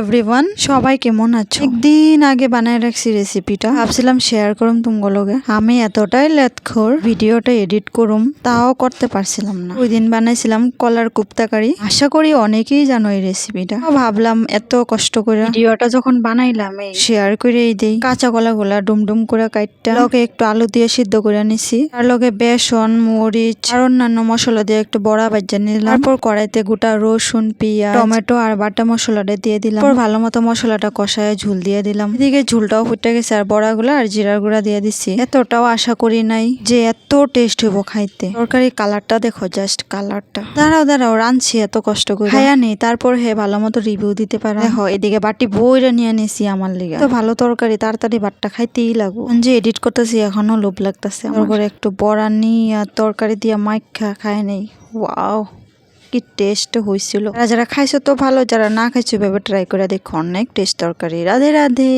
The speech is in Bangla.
এভরিওয়ান সবাই কেমন আছো? একদিন আগে বানায় রাখছি রেসিপিটা ভাবছিলাম শেয়ার করুম তুমগুলোকে। আমি এতটাই লেতখোর ভিডিওটা এডিট করুম, তাও করতে পারছিলাম না। ওই দিন বানাইছিলাম কলার কুপ্তাকারি আশা করি অনেকেই জানো এই রেসিপিটা ভাবলাম এত কষ্ট করে ভিডিওটা যখন বানাইলাম, এই শেয়ার করে এই দেই। কাঁচা কলা গুলা ডুমডুম করে কাইটটা, লগে একটু আলু দিয়ে সিদ্ধ করে নিছি। আর লগে বেসন, মরিচ আর অন্যান্য মশলা দিয়ে একটু বড়া বাজ্যা নিলাম। তারপর কড়াইতে গোটা রসুন, পেঁয়াজ, টমেটো আর বাটা মশলাটা দিয়ে দিলাম। তারপর ভালো মতো মশলাটা কষায় ঝুল দিয়ে দিলাম। এদিকে ঝুলটাও ফুটে গেছে আর বড়াগুলো আর জিরার গুঁড়া দিয়ে দিছি এতটাও আশা করি নাই যে এত টেস্ট হইব খাইতে। তরকারি কালারটা দেখো, জাস্ট কালারটা। দাঁড়াও দাঁড়াও, রাঁধছি, এত কষ্ট করে। খাইয়া নেই, তারপর হে ভালো মতো রিভিউ দিতে পারো। দেখো, এদিকে বাটি বইরা নিয়ে নিছি আমার লিগে। তো ভালো তরকারি, তাড়াতাড়ি বাটটা খাইতেই লাগবো। যে এডিট করতেছি, এখনও লোভ লাগতেছে তারপরে একটু বড়া নিয়ে আর তরকারি দিয়ে মাইখা খায় নেই। ওয়াও। কি টেস্ট হয়েছিল যারা খাইছো তো ভালো, যারা না খাইছো ভেবে ট্রাই করে দেখো, অনেক টেস্ট তরকারি। রাধে রাধে।